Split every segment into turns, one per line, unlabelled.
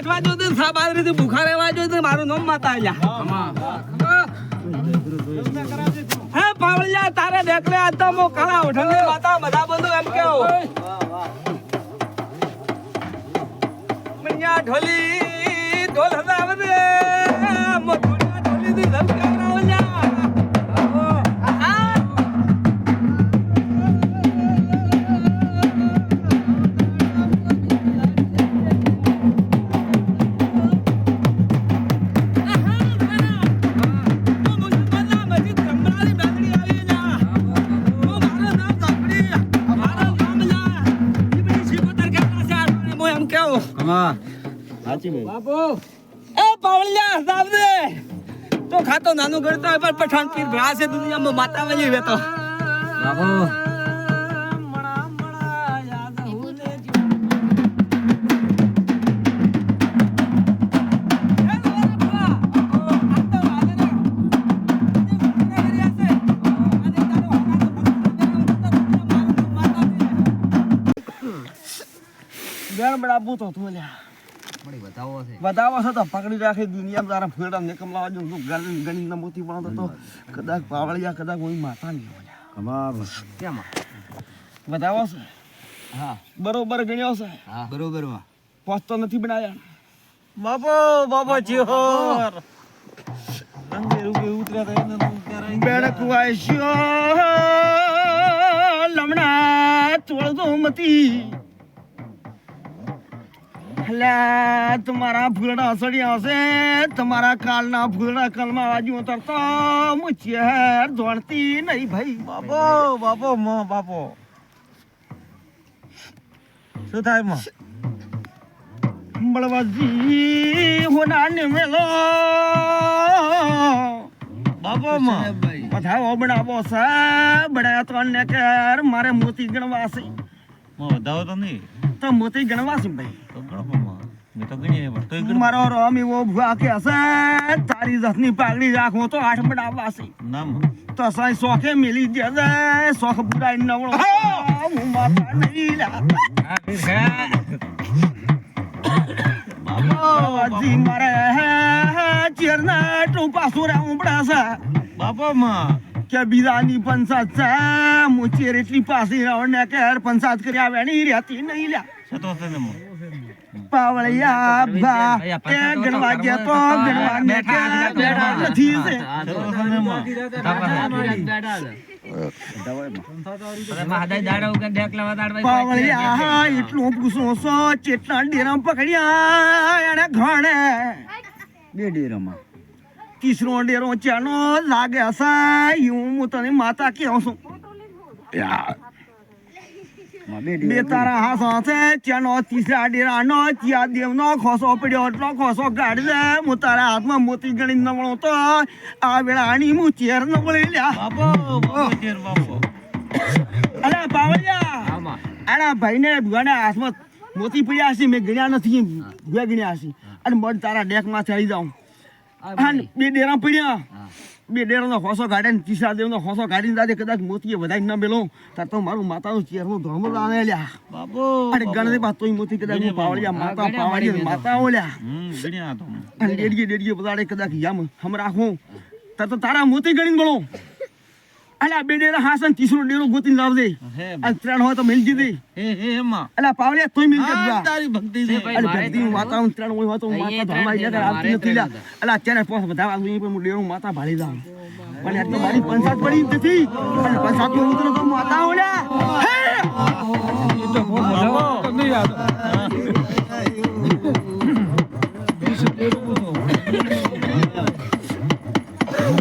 બેઠવા જો ને સાબાદ રીતે ભૂખા રહેવા જો મારું નામ માતા આલ્યા. હે પાવળિયા, તારે દેખલે આ તો મો કાળા ઉઠલે માતા, બધા તો ખાતો નાનું ગણતો હોય પણ પઠાણ પીર ભરા છે દુનિયામાં માતા વળી વેતો ગણ બડાબુ તો બતાવો છો. તો પકડી રાખી દુનિયામાં તારા ફેડા ને લાવવા જો તું ગણ ગણી મોતી પણ તો કદાચ પાવળિયા કદાચ કોઈ માતા નહીં હોય. બતાવો છો?
હા.
બરોબર ગણ્યો છે?
હા. બરોબરમાં
પોસ્ટ તો નથી બનાયા.
બાપો બાપો જીહોર
રંગે રૂપે ઉતર્યા તો એને તો ત્યારે બેડક વાસ્યો લમણા તોળતો મતી હલા તમારા ફૂલડા સડ્યા હશે તમારા કાલના ફૂલડા કલમાં વાજુ તો હું ચહેર દોડતી નહીં ભાઈ.
બાપો બાપો મો બાપો. શું થાયમાં?
બળવાજી હોના ને મેલો.
બાપો માં.
બધા ઓબડાવો છે બડા તો ને કર મારે મોતી ગણવા છે
માં વધાવો તો નહીં.
તો મોતી ગણવા છે ભાઈ. મારો રોમ એવો કે છે તારી જાતની પાઘડી રાખો તો આઠ
ના માં.
તો સાઈ શોખે મિલી જશે શોખ બુરાઈ નવળો. હું! માતા નહીં બાબાજી મારે ચેરના ટોપા સોરા ઉંબડા છે
બાપો માં.
કે બીજાની પંચાત છે હું ચેર એટલી પાસી રહું ને કે પંચાત કર્યા વેણી રહેતી નહીં લ્યા. પાવળિયા બા એ ગણવા ગયા તો ગણવા ને કે બેઠા નથી છે. પાવળિયા એટલું પૂછો છો ચેટલા ડેરા પકડ્યા એને ઘણે.
બે ડેરામાં.
તીસરો ડેરો ચાનો લાગે છે હું હું તને માતા કેવું છું બે તારા હાસો છે ચાનો તીસરા ડેરાનો ત્યાં દેવનો ખોસો પડ્યો એટલો ખોસો કાઢી દે હું તારા હાથમાં મોતી ગણી નવળો તો આ વેળાની હું ચેર નવળી લ્યા.
બાપો ચેર બાપો.
અરે પાવળિયા આના ભાઈને ભુવાના હાથમાં મોતી પડ્યા છે મેં ગણ્યા નથી ભુવા ગણ્યા છે. અને મડ તારા ડેકમાં ચડી જાઉં. બે ડેરા પડ્યા. બે ડેરાનો હોસો કાઢે ને તીસરા દેવનો હોસો કાઢીને દાદે કદાચ મોતીએ વધારી ના મેલો તાર તો મારું માતાનું ચેરનું ધર્મ લાવે લ્યા.
બાપો.
અને ગણને બા તોય મોતી કદાચ હું પાવળિયા માતા પાવળિયા માતા. ઓલ્યા
ગણ્યા તો.
અને ડેડીએ ડેડીએ બધાડે કદાચ યામ હમરા હું તાર તો તારા મોતી ગણીને બોલો. અલ્યા બે ડેરા હાસન તીસરો ડેરો ગોતીને લાવજે.
દે
અને ત્રણ હોય તો મિલજી દે
હે હે માં
અલા પાવલે તોય મિલ જતા
તારી ભક્તિ છે.
અરે ભક્તિનું વાતાવરણ ત્રણ હોય તો હું માતા ધર્માઈ જતા આવતી નથી લા. અલા અત્યારે પોસ બધા આવી પણ હું ડેરો માતા ભાળી દઉં પણ એટલે મારી પંચાત પડી નથી. અને પંચાતનું ઉતરો તો માતા ઓલ્યા. હે!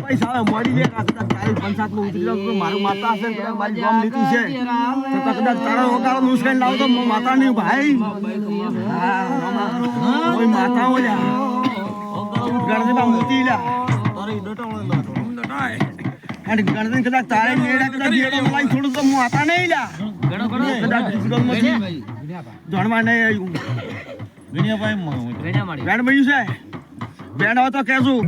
પૈસા આવે મોડી લે કદાચ તારી પંચાતમાં ઉતરી મારું માતા હશે કદાચ મારી ગામ લીધી છે. તો તો કદાચ તારો વગાડો મુશ્કેલ લાવ તો માતા ની ભાઈ. કોઈ માતા ઓલ્યા ગણદેવા મોતી લ્યા. અને ગણદેવ કદાચ તારે નેડા કદાચ બેડો મલાઈ થોડું તો માતા નહીં લ્યા. કદાચ નહીં આવ્યું.
ગણ્યા ભાઈ માં
બન્યું છે? બેન હોય તો કહેશું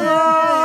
Aê!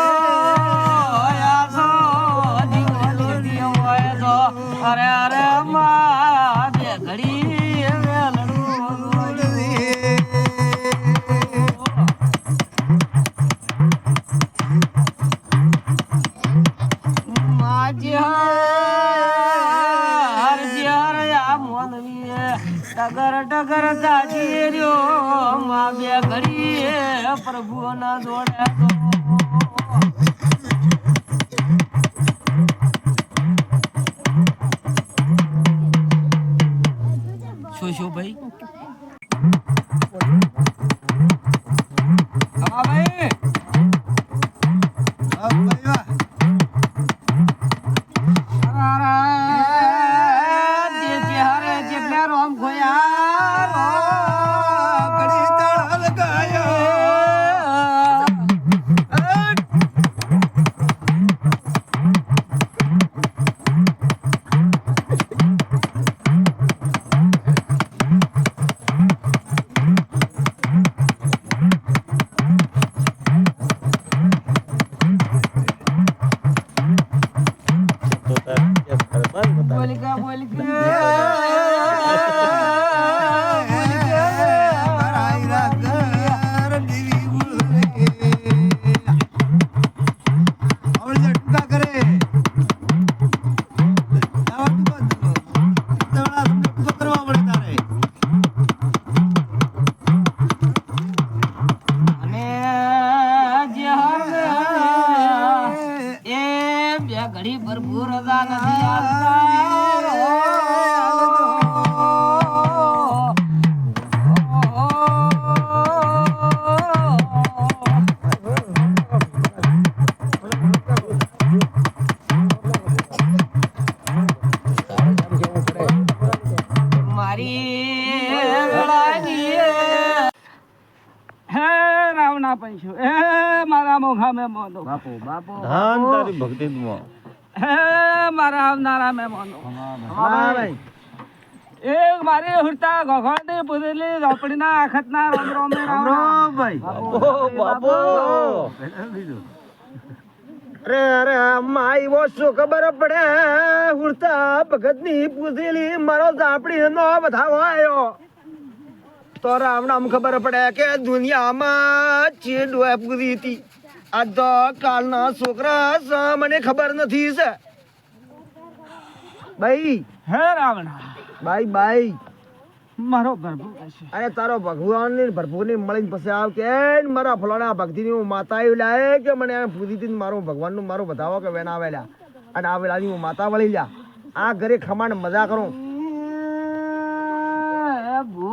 તારી
ભક્તિ
હે મારા આવનારા મહેમાનો. એ મારી હુરતા ગોખણની પુરેલી ઝોપડીના આખતના રોમ રોમે રામ રામ
બાપો
અરે અરે માઈ વો શું ખબર પડે? હુરતા ભગતની ની પૂછેલી મારો ઝાપડી નો બધાવો આવ્યો તો રામનામ ખબર પડે કે દુનિયામાં ચેડવા પૂરી હતી. આ તો કાલના છોકરા છે, મને ખબર નથી છે. ભાઈ
હે રાવણા.
ભાઈ ભાઈ
મારો ગર્ભ છે.
અરે તારો ભગવાન ને ભરપૂર ને મળીને પછી આવ કે મારા ફલાણા ભક્તિ ની હું માતા આવી લાય. કે મને પૂરી થી મારું ભગવાનનું મારું બતાવો કે વેન આવેલા. અને આ વેલાની હું માતા વળી લ્યા. આ ઘરે ખમાણ મજા કરું.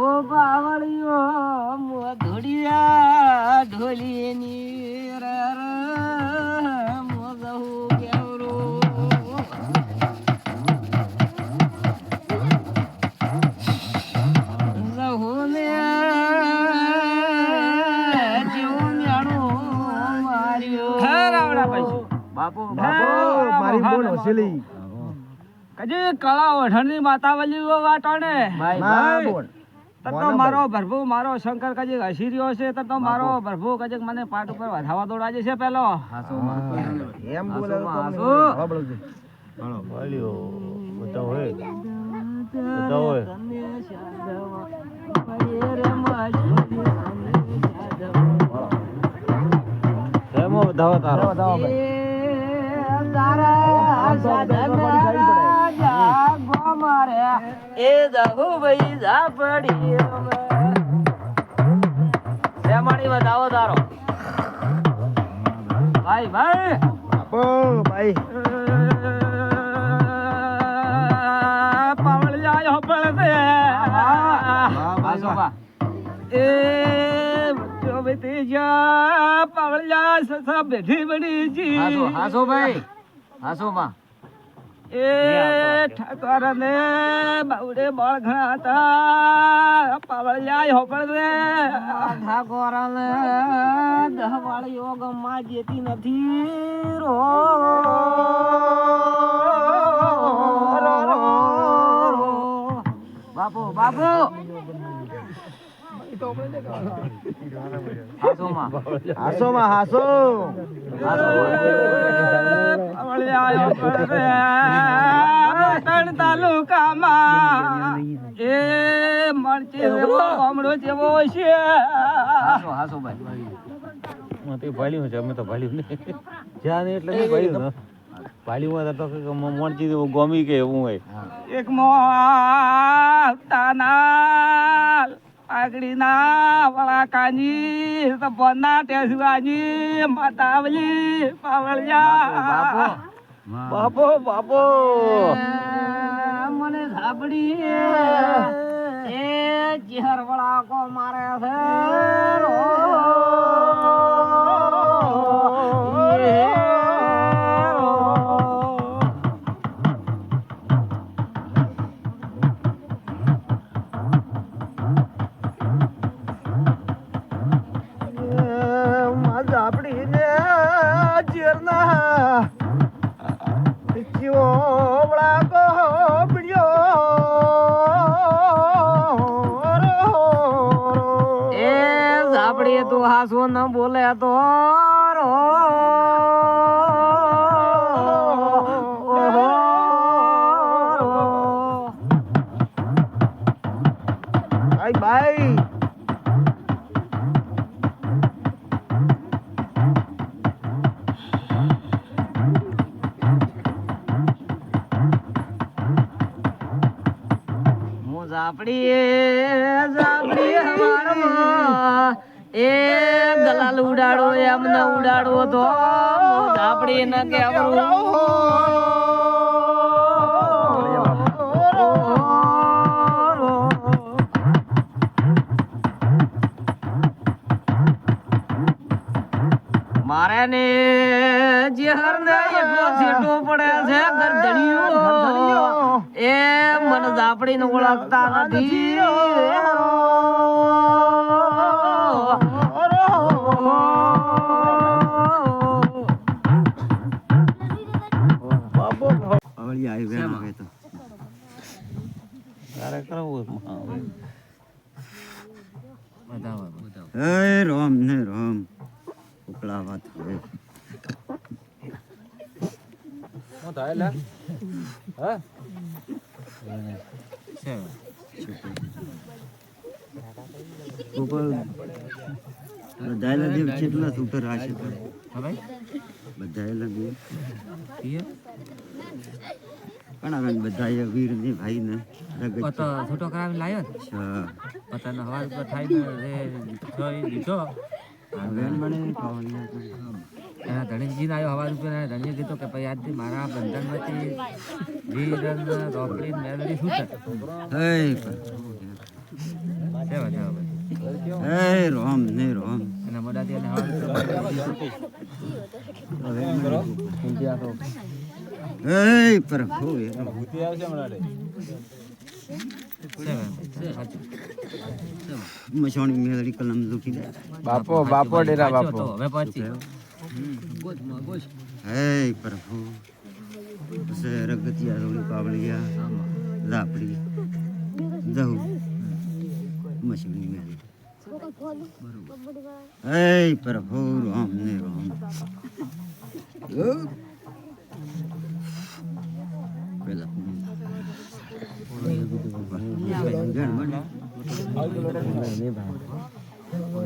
ગોપાવળિયો મોધુડિયા ઢોલીની ર ર મોગહુ કેવરો જહુને જીવ મ્યાણું માર્યો. હે રાવણા પૈસા. બાપુ
બાપો મારી બોન હસેલી.
કજી કળા ઓઢણની માતાવલી વાટોને
મા બોન.
તર તો મારો પ્રભુ મારો શંકર કજીક હસી રહ્યો છે તર તો મારો પ્રભુ કજીક મને પાટ ઉપર વધાવા દોડાજે છે પેલો.
એમ બોલે તો
વાલ્યો બધા હોય બધા હોય તારો
એ દહુ ભાઈ ઝાપડી રેમાણી વધાવો તારો. ભાઈ ભાઈ.
બાપો ભાઈ.
પાવળિયા પડે
વાહ.
એ જો બેટી જા પાવળિયા સસા બેઠી બડી જી.
હાસો હાસો ભાઈ. હાસો માં.
એ ઠાકોર ને બાવડે બળ ઘણા હતા. પાવળિયા હોપળ રે ઠાકોર ને દહવાળ યોગમાં જેતી નથી રો. બાપુ બાપુ.
હાસો. તાલુકામાં એ કમળો જેવો છે
હું ભાલ્યું છે અમે તો ભાલ્યું નહીં જ્યાં એટલે ભાલ્યું હોય તો કે મોણચી ગોમી કે એવું હોય
એક મોતાના આગળીના વળાકાની સપના ટેસવાની માતાવલી પાવળિયા. બાપો બાપો
મને ધાબડી એ જીહર વળા કો મારે છે ઝાપડી ઝાપડી હવારમાં એ ગલાલ ઉડાડો એમને ઉડાડો તો ઝાપડી ન કેવરું મારે ને જેહર ને એટલો છેટો પડે છે ગરદણીઓ એ મન ઝાપડી ને ઓળખતા નથી.
હે રામ ને રામ. ઉપલા વાત હવે ઉપર બધાયેલા દેવ કેટલા સુપર રાશે પર બધાયેલા દેવ પણ હવે બધા વીર ને ભાઈ ને રગત
છૂટો કરાવી લાયો
અચ્છા
પતન હવા ઉપર થાય ને દીધો
હવે મને ખાવાની આપે.
ધણીજીને ધણીજી આવ્યો હવા ઉપર ધણીએ કીધું કે ભાઈ આજથી મારા બંધનમાંથી વીર રોકડી મેળવી શું.
મસાણી મેળવી કલમ લૂટી દે
બાપો બાપો ડેરા બાપો.
હવે પછી.
હે પ્રભુ સે રગતિયા થોડી પાવલિયા લાપડી દહુ મસણી મેળી હે પ્રભુ, રામ ને રામ.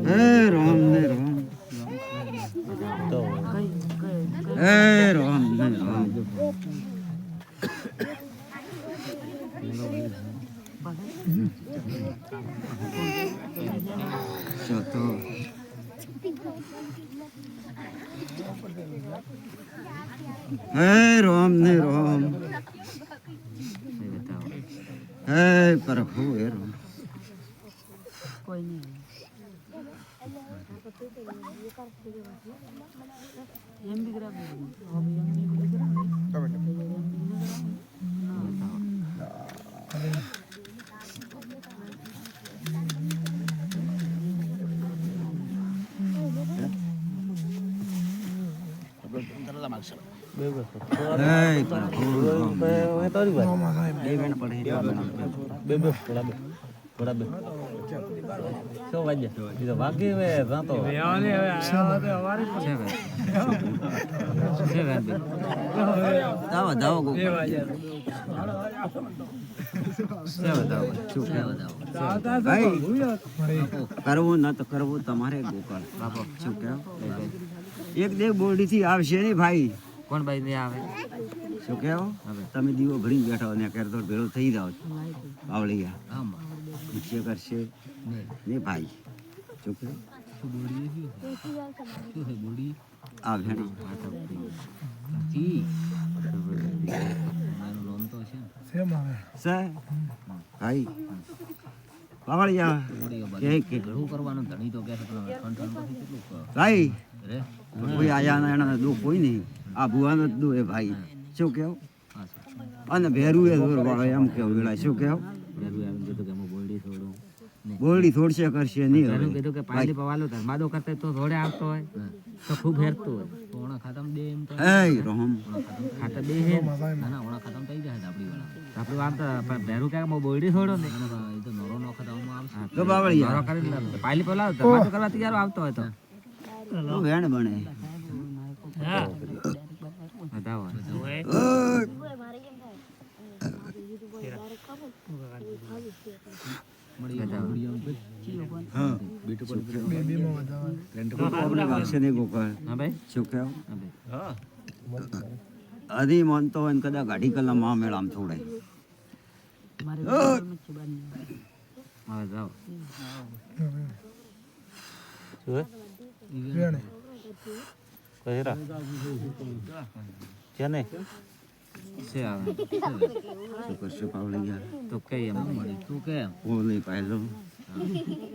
હે રામ ને રામ. હે રામ ને રામ ચોથો હે રામ ને રામ હે પ્રભુ હે રામ
બે બે
એ પ્રભુ
Bebe, bebe, bebe.
બે વેણ પડે હેડ્યો આ બેન.
બે બે. થોડા બે થોડા બે સો વાગ્યા એ તો વાગી
છે છે ભાઈ
દાવો દાવો ગો
છે બતાવો શું
કરવું ન તો કરવું તમારે ગોકળ.
બાપો
શું કહો એક દેવ બોરડી થી આવશે ને ભાઈ.
કોણ ભાઈ ને આવે?
શું કેવો તમે દીવો ભરી બેઠો ને કરતો તો ભેળો થઈ જાઓ બાવળિયા
આમ
કરશે. ને ભાઈ શું આ ભાઈ ભાઈ કોઈ આયા ના એના દુઃખ કોઈ નહીં. આ ભુવાનો જ દુઃખ એ ભાઈ. શું કેવું? અને ભેરું એ દૂર વાળો એમ કેવું શું કેવું
ઘરું આવીને કીધું કે હું બોલડી છોડું
બોરડી થોડશે કરશે નહીં હવે.
કીધું કે પાલી પવાલો ધર્માદો કરતે તો થોડે આવતો હોય તો ખૂબ હેરતો હોય. તો ઓણા ખતમ દે એમ તો
એ રોહમ.
ખાતા દે હે. ના ના ઓણા ખતમ થઈ જાય આપડી વાળા. આપડી વાત પણ ભેરું કે મો બોલડી થોડો ને. એ તો નરો નો ખતમ આવશે.
તો બાવળિયા.
નરો કરીને પાલી પલાવ ધર્માદો કરવા તૈયાર આવતો હોય તો.
વેણ
બતાવો
ગોકળ
હા બતાવો ભાઈ
અધી માનતો હોય કદાચ અઢી કલાકમાં મેળામ છોડે
હવે જાઓ.
શું હે કહીરા છે
આવે
શું કરશે? પાવળિયા
તો કઈ એમ મળી. તું કેમ
ઓલે પહેલો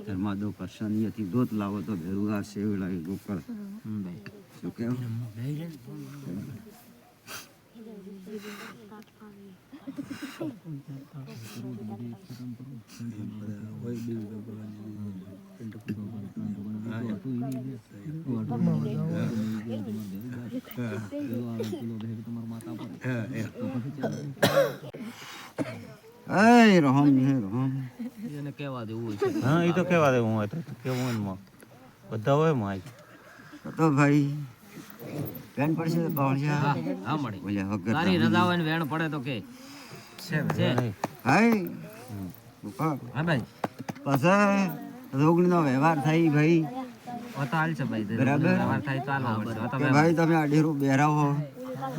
ઘરમાં દો કરશની હતી. દોત લાવો તો ભેરું આવશે વેળા એ ગોકળ.
હમ ભાઈ
શું કેવું? એ રોહમ હે રોહમ
એને કહેવા દેવું છે
હા એ તો કેવા દેવું હોય તો કેવું હોય બધા હોયમાં
તો ભાઈ પેન પડશે તો પાવળિયા
હા મળી
બોલ્યા વગર
તારી રજા હોય ને વેણ પડે તો કે. છે
હાય ગોકળ
હા ભાઈ.
પછી રોગણીનો વ્યવહાર થાય ભાઈ.
છે ભાઈ
તમે અઢેરું બેરાવો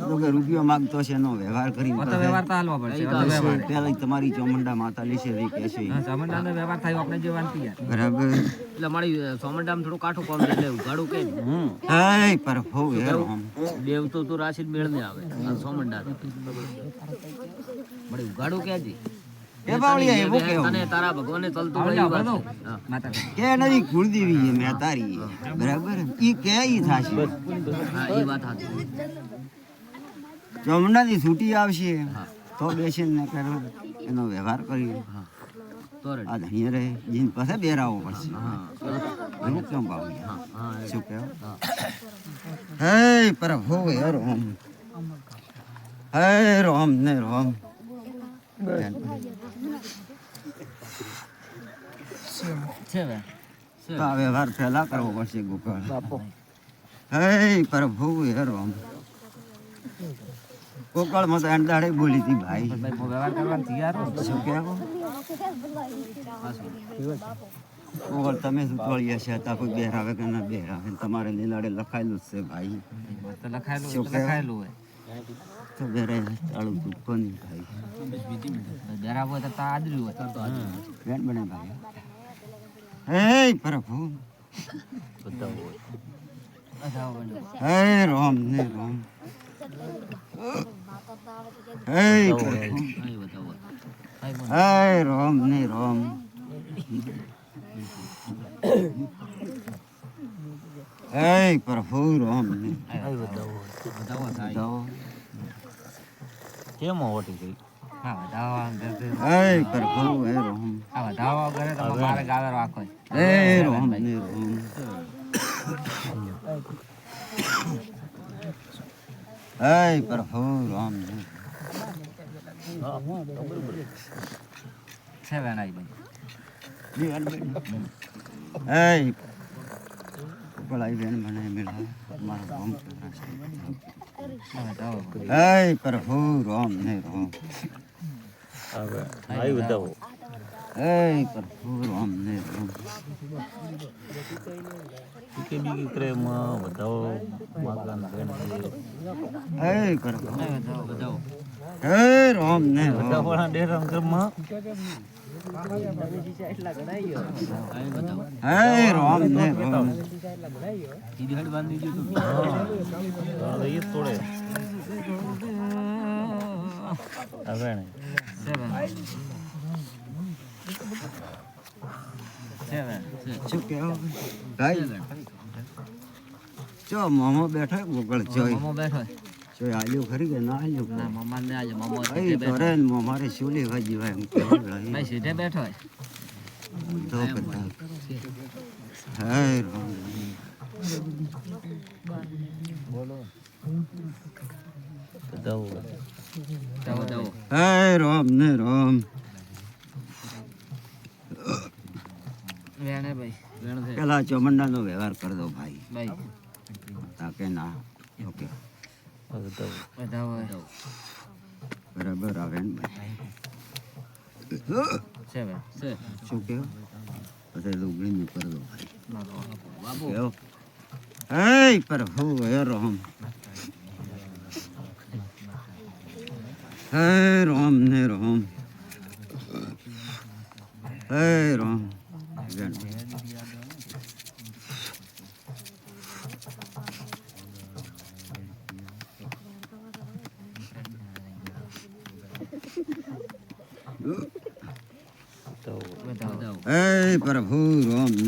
તો કે રૂપિયો માંગતો છે એનો વ્યવહાર કરી
વ્યવહાર તો હાલવો પડશે ઓ તો વ્યવહાર
પેલા તમારી ચોમંડા માતા લેશે એ કહેશે
હા ચામુંડાનો વ્યવહાર થાય આપણે જે વાંચી યાર.
બરાબર.
એટલે મારી સોમંડામાં થોડું કાઠું કોમ એટલે ઉઘાડું કે
હમ.
હાય પર હો યાર
દેવ તો તું રાશિ મેળ ને આવે સોમંડા ઉગાડું ઉઘાડું કે જી
એ બાવળિયા એવું કેવું
તને તારા ભગવાને ચલતું હોય એ વાત છે. હા.
કે નથી કુળદેવી છે મેં તારી. બરાબર? ઈ કે ઈ થાશે.
હા એ વાત સાચી
ચોમંડાની છૂટી આવશે તો બેસીને ને કરો. એનો વ્યવહાર
કરીએ.
આ ધણીએ રહે જીન પાસે બેરાવો પડશે. એવું કેમ બાવળિયા શું કેવું હે. પર હો યાર હે રોમ ને રોમ
ભાઈ છે.
તો વ્યવહાર પહેલા કરવો પડશે ગોકળ. હે પ્રભુ હે રોમ ગોકળમાં તો એંડાડે બોલી હતી ભાઈ.
વ્યવહાર કરવાનું તૈયાર
શું કહેવું? તમે શું તોળ્યા છે? હતા કોઈ બેરાવે કે ના બેરાવે તમારે લીલાડે લખાયેલું જ છે ભાઈ.
લખાયેલું તો હોય.
તો બેરાય ચાલુ તું કોની ભાઈ.
બરાબર તો તા આદર્યું હોય તો
બેન બને ભાઈ. હે પ્રભુ. હે રોમ ને રોમ. હે
હા,
રામ ને રોમ. હે પ્રભુ રામ. ને.
કેમ ઓટી ગઈ?
રામ
છે બેન
મને મેળા મારો રામ
આવી બતાવો
હે પ્રભુ રામ ને રામ
કે બીજી કરે માં બતાવો માગા બેન
હે પ્રભુ હે રામ ને રામ.
બતાવો ડેરા ઘરમાં
હે રામ ને
હવે એ તોડે. હવે
ભાઈ ચો મામો બેઠો ગોગળ
મમો બેઠો
ચોય આલ્યું ખરી કે ના આલ્યું
ના આજે મમો
ભાઈ જીવાય એમ
ભાઈ
ભાઈ
સીધે બેઠો
તો બધા હે રામ
બતાવો
જાઓ જાઓ.
હે રોમ ને રોમ
વેણે ભાઈ
પેલા ચોમંડાનો વ્યવહાર કરી દો ભાઈ.
ભાઈ.
તાકે ના. ઓકે. બરાબર આવે ને ભાઈ. શું કેવું પછી લુગડીનું કરી દો ભાઈ. કેવો હે પ્રભુ હે હે Ram. Hey
Ram,
hey Ram. Hey Ram. Hey Prabhu Ram.